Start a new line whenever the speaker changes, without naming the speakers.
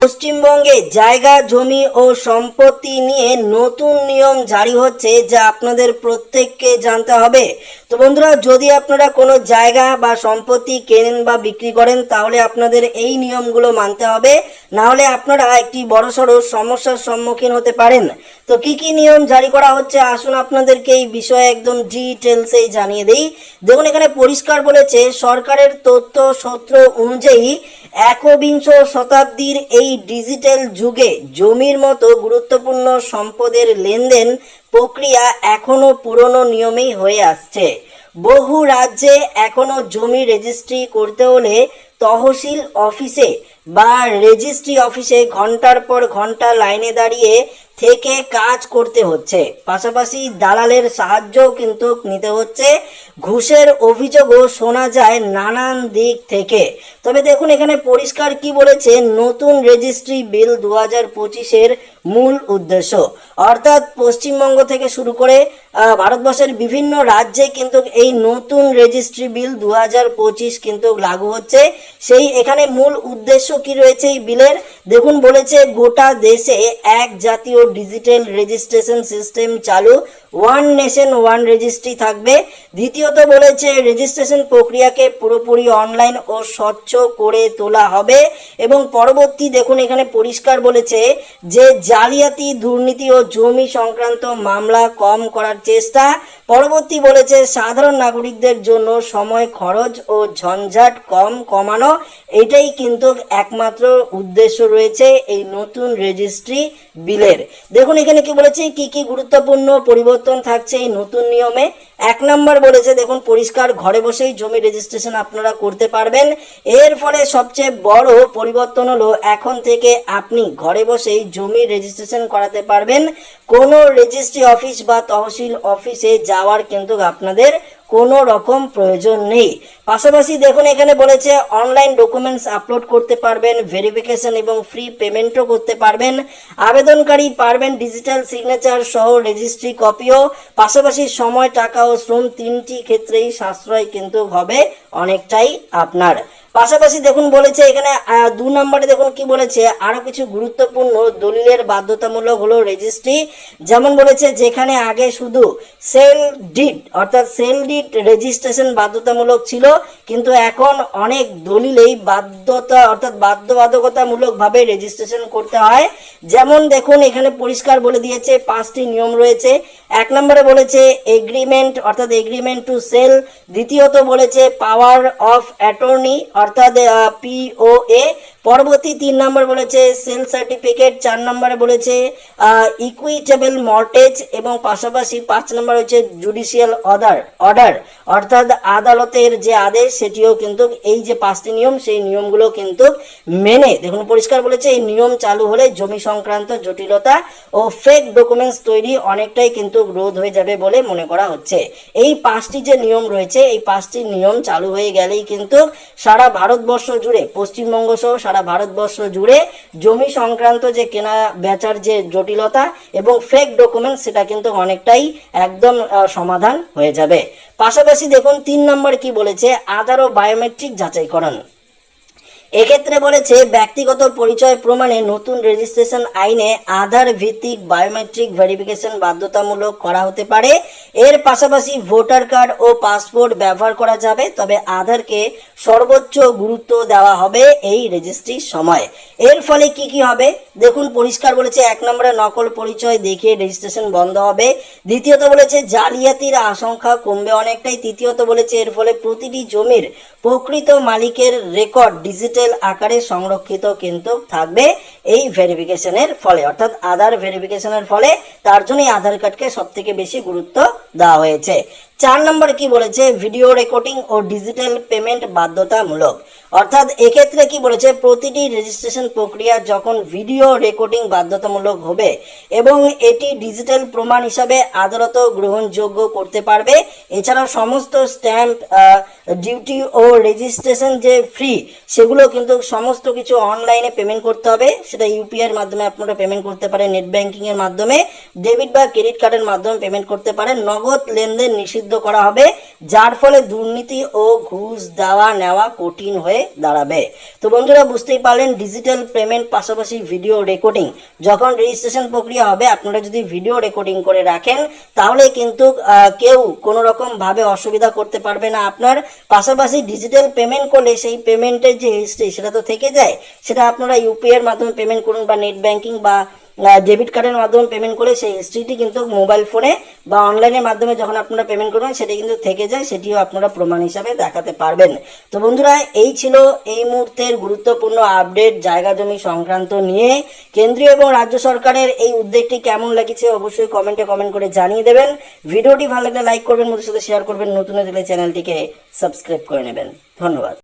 পশ্চিমবঙ্গে জায়গা, জমি ও সম্পত্তি নিয়ে নতুন নিয়ম জারি হচ্ছে যা আপনাদের প্রত্যেককে জানতে হবে। তো বন্ধুরা, যদি আপনারা কোনো জায়গা বা সম্পত্তি কেনেন বা বিক্রি করেন, তাহলে আপনাদের এই নিয়মগুলো মানতে হবে। না হলে আপনারা একটি বড়সড় সমস্যার সম্মুখীন হতে পারেন। তো কি কি নিয়ম জারি করা হচ্ছে? আসুন আপনাদেরকে এই বিষয়ে একদম ডিটেলসেই জানিয়ে দেই। দেখুন, এখানে পরিষ্কার বলেছে, সরকারের তথ্য সূত্র অনুযায়ী একবিংশ শতাব্দীর এই ডিজিটাল যুগে জমির মতো গুরুত্বপূর্ণ সম্পদের লেনদেন প্রক্রিয়া এখনও পুরনো নিয়মেই হয়ে আসছে। বহু রাজ্যে এখনও জমি রেজিস্ট্রি করতে হলে তহসিল অফিসে বা রেজিস্ট্রি অফিসে ঘণ্টার পর ঘণ্টা লাইনে দাঁড়িয়ে থেকে কাজ করতে হচ্ছে। পাশাপাশি দালালের সাহায্যও কিন্তু নিতে হচ্ছে। ঘুষের অভিযোগও শোনা যায় নানান দিক থেকে। তবে দেখুন, এখানে পরিষ্কার কি বলেছে নতুন রেজিস্ট্রি বিল দু হাজার পঁচিশের মূল উদ্দেশ্য। অর্থাৎ পশ্চিমবঙ্গ থেকে শুরু করে ভারতবর্ষের বিভিন্ন রাজ্যে কিন্তু এই নতুন রেজিস্ট্রি বিল দু হাজার পঁচিশ কিন্তু লাগু হচ্ছে। সেই এখানে মূল উদ্দেশ্য কি রয়েছে এই বিলের দেখুন, বলেছে গোটা দেশে এক জাতীয় ডিজিটাল রেজিস্ট্রেশন সিস্টেম চালু। ওয়ান নেশন ওয়ান রেজিস্ট্রি থাকবে। দ্বিতীয়ত বলেছে রেজিস্ট্রেশন প্রক্রিয়াকে পুরোপুরি অনলাইন ও স্বচ্ছ করে তোলা হবে। এবং পরবর্তী দেখুন, এখানে পরিষ্কার বলেছে যে জালিয়াতি, দুর্নীতি ও জমি সংক্রান্ত মামলা কম করার চেষ্টা। পরবর্তী বলেছে, সাধারণ নাগরিকদের জন্য সময়, খরচ ও ঝঞ্ঝাট কম কমানো, এটাই কিন্তু একমাত্র উদ্দেশ্য রয়েছে এই নতুন রেজিস্ট্রি বিলের। দেখুন, এখানে কি বলেছে, কি কি গুরুত্বপূর্ণ পরিবর্তন থাকছে এই নতুন নিয়মে? এক নম্বর বলেছে, দেখুন, পরিষ্কার ঘরে বসেই জমি রেজিস্ট্রেশন আপনারা করতে পারবেন। এর ফলে সবচেয়ে বড় পরিবর্তন হলো, এখন থেকে আপনি ঘরে বসেই জমি রেজিস্ট্রেশন করাতে পারবেন। কোনো রেজিস্ট্রি অফিস বা তহসিল অফিসে যাওয়ার কিন্তু আপনাদের কোনো রকম প্রয়োজন নেই। পাশাপাশি দেখুন, এখানে বলেছে অনলাইন ডকুমেন্টস আপলোড করতে পারবেন ভেরিফিকেশন এবং ফ্রি পেমেন্টও করতে পারবেন। আবেদনকারী পারবেন ডিজিটাল সিগনেচার সহ রেজিস্ট্রি কপিও পাশাপাশি সময়, টাকা ও শ্রম তিনটি ক্ষেত্রেই সাশ্রয় কিন্তু হবে অনেকটাই আপনার। পাশাপাশি দেখুন বলেছে এখানে দু নম্বরে দেখুন কি বলেছে, আরও কিছু গুরুত্বপূর্ণ দলিলের বাধ্যতামূলক হলো রেজিস্ট্রি যেমন বলেছে যেখানে আগে শুধু সেল ডিড অর্থাৎ সেল ডিড রেজিস্ট্রেশন বাধ্যতামূলক ছিল, কিন্তু এখন অনেক দলিলেই বাধ্যতা, অর্থাৎ বাধ্যবাধকতামূলকভাবে রেজিস্ট্রেশন করতে হয়। যেমন দেখুন এখানে পরিষ্কার বলে দিয়েছে, পাঁচটি নিয়ম রয়েছে। এক নম্বরে বলেছে এগ্রিমেন্ট অর্থাৎ এগ্রিমেন্ট টু সেল দ্বিতীয়ত বলেছে পাওয়ার অফ অ্যাটর্নি অর্থাৎ পিওএ পরবর্তী তিন নম্বর বলেছে সেল সার্টিফিকেট চার নম্বরে বলেছে ইকুইটেবল মর্টেজ এবং পাশাপাশি পাঁচ নম্বর হচ্ছে জুডিশিয়াল অর্ডার অর্ডার অর্থাৎ আদালতের যে আদেশ, সেটিও কিন্তু এই যে পাঁচটি নিয়ম, সেই নিয়মগুলো কিন্তু মেনে, দেখুন পরিষ্কার বলেছে, এই নিয়ম চালু হলে জমি সংক্রান্ত জটিলতা ও ফেক ডকুমেন্টস তৈরি অনেকটাই কিন্তু রোধ হয়ে যাবে বলে মনে করা হচ্ছে। এই পাঁচটি যে নিয়ম রয়েছে, এই পাঁচটি নিয়ম চালু হয়ে গেলেই কিন্তু সারা ভারতবর্ষ জুড়ে, পশ্চিমবঙ্গ সহ সারা ভারতবর্ষ জুড়ে জমি সংক্রান্ত যে কেনা বেচার যে জটিলতা এবং ফেক ডকুমেন্ট সেটা কিন্তু অনেকটাই একদম সমাধান হয়ে যাবে। পাশাপাশি দেখুন, তিন নম্বর কি বলেছে? আধার ও বায়োমেট্রিক যাচাইকরণ। এক্ষেত্রে বলেছে, ব্যক্তিগত পরিচয় প্রমাণে নতুন রেজিস্ট্রেশন আইনে আধার ভিত্তিক বায়োমেট্রিক ভেরিফিকেশন বাধ্যতামূলক করা হতে পারে। এর পাশাপাশি ভোটার কার্ড ও পাসপোর্ট ব্যবহার করা যাবে, তবে আধারকে সর্বোচ্চ গুরুত্ব দেওয়া হবে এই রেজিস্ট্রির সময়। এর ফলে কি কি হবে? দেখুন, পরিষ্কার বলেছে, এক নম্বরে নকল পরিচয় দেখিয়ে রেজিস্ট্রেশন বন্ধ হবে। দ্বিতীয়ত বলেছে, জালিয়াতির আশঙ্কা কমবে অনেকটাই। তৃতীয়ত বলেছে, এর ফলে প্রতিটি জমির প্রকৃত মালিকের রেকর্ড ডিজিটাল আকারে সংরক্ষিত কিন্তু থাকবে এই ভেরিফিকেশনের ফলে, অর্থাৎ আধার ভেরিফিকেশনের ফলে। তার জন্যই আধার কার্ডকে সবথেকে বেশি গুরুত্ব দেওয়া হয়েছে। চার নম্বরে কি বলেছে? ভিডিও রেকর্ডিং ও ডিজিটাল পেমেন্ট বাধ্যতামূলক। অর্থাৎ এক্ষেত্রে কি বলেছে? প্রতিটি রেজিস্ট্রেশন প্রক্রিয়া যখন ভিডিও রেকর্ডিং বাধ্যতামূলক হবে এবং এটি ডিজিটাল প্রমাণ হিসাবে আদালত গ্রহণযোগ্য করতে পারবে। এছাড়াও সমস্ত স্ট্যাম্প ডিউটি ও রেজিস্ট্রেশন যে ফ্রি সেগুলো কিন্তু সমস্ত কিছু অনলাইনে পেমেন্ট করতে হবে। সেটা ইউপিআইয়ের মাধ্যমে আপনারা পেমেন্ট করতে পারেন নেট ব্যাংকিংয়ের মাধ্যমে ডেবিট বা ক্রেডিট কার্ডের মাধ্যমে পেমেন্ট করতে পারেন। নগদ লেনদেন নিষিদ্ধ করা হবে, যার ফলে দুর্নীতি ও ঘুষ দেওয়া নেওয়া কঠিন হয়ে দাঁড়াবে। তো বন্ধুরা, বুঝতেই পারলেন ডিজিটাল পেমেন্ট পাশাপাশি ভিডিও রেকর্ডিং যখন রেজিস্ট্রেশন প্রক্রিয়া হবে, আপনারা যদি ভিডিও রেকর্ডিং করে রাখেন, তাহলে কিন্তু কেউ কোনো রকম ভাবে অসুবিধা করতে পারবে না আপনার। পাশাপাশি ডিজিটাল পেমেন্ট করলে সেই পেমেন্টের যে হিস্ট্রি সেটা তো থেকে যায়। সেটা আপনারা ইউপিআই এর মাধ্যমে পেমেন্ট করুন বা নেট ব্যাংকিং বা ডেবিট কার্ডের মাধ্যমে পেমেন্ট করে সেই হিস্ট্রিটি কিন্তু মোবাইল ফোনে বা অনলাইনের মাধ্যমে যখন আপনারা পেমেন্ট করবেন, সেটি কিন্তু থেকে যায়, সেটিও আপনারা প্রমাণ হিসাবে দেখাতে পারবেন। তো বন্ধুরা, এই ছিল এই মুহূর্তের গুরুত্বপূর্ণ আপডেট জায়গা জমি সংক্রান্ত নিয়ে। কেন্দ্রীয় এবং রাজ্য সরকারের এই উদ্যোগটি কেমন লেগেছে অবশ্যই কমেন্টে কমেন্ট করে জানিয়ে দেবেন। ভিডিওটি ভালো লাগলে লাইক করবেন মধ্যে সাথে শেয়ার করবেন, নতুন হলে চ্যানেলটিকে সাবস্ক্রাইব করে নেবেন। ধন্যবাদ।